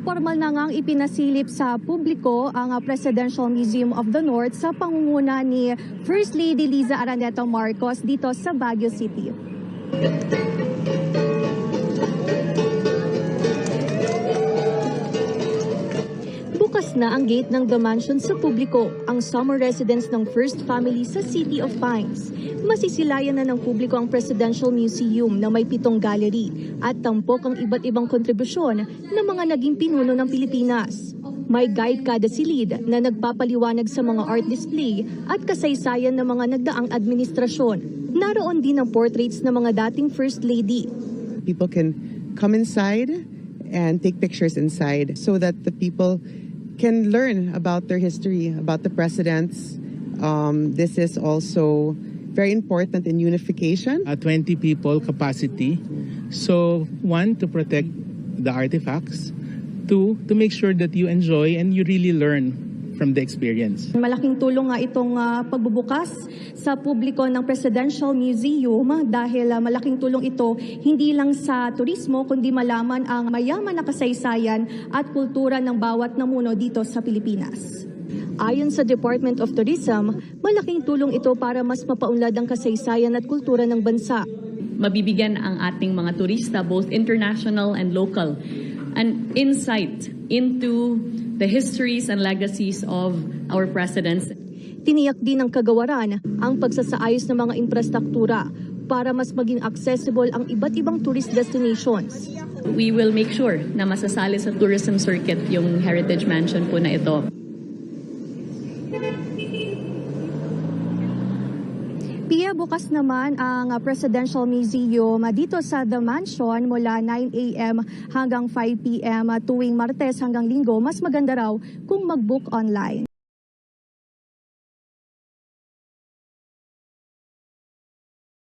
formal na ngang ipinasilip sa publiko ang ah, Presidential Museum of the North sa pangunguna ni First Lady Liza Araneta Marcos dito sa Baguio City. Na ang gate ng The Mansion sa publiko, ang summer residence ng First Family sa City of Pines. Masisilayan na ng publiko ang Presidential Museum na may pitong gallery at tampok ang iba't ibang kontribusyon ng mga naging pinuno ng Pilipinas. May guide kada silid na nagpapaliwanag sa mga art display at kasaysayan ng mga nagdaang administrasyon. Naroon din ang portraits ng mga dating First Lady. people can come inside and take pictures inside so that the people can learn about their history, about the presidents. Um, this is also very important in unification. uh, 20 people capacity. So, one, to protect the artifacts. Two, to make sure that you enjoy and you really learn from the experience. Malaking tulong nga itong ah, pagbubukas sa publiko ng Presidential Museum dahil ah, malaking tulong ito hindi lang sa turismo kundi malaman ang mayaman na kasaysayan at kultura ng bawat namuno dito sa Pilipinas. Ayon sa Department of Tourism, malaking tulong ito para mas mapaunlad ang kasaysayan at kultura ng bansa. mabibigyan ang ating mga turista, both international and local, an insight into the histories and legacies of our presidents. Tiniyak din ng kagawaran ang pagsasaayos ng mga infrastruktura para mas maging accessible ang iba't ibang tourist destinations. We will make sure na masasali sa tourism circuit yung Heritage Mansion po na ito. Pia, bukas naman ang uh, Presidential Museum uh, dito sa The Mansion mula 9 a.m. hanggang 5 p.m. uh, tuwing Martes hanggang Linggo. Mas maganda raw kung mag-book online.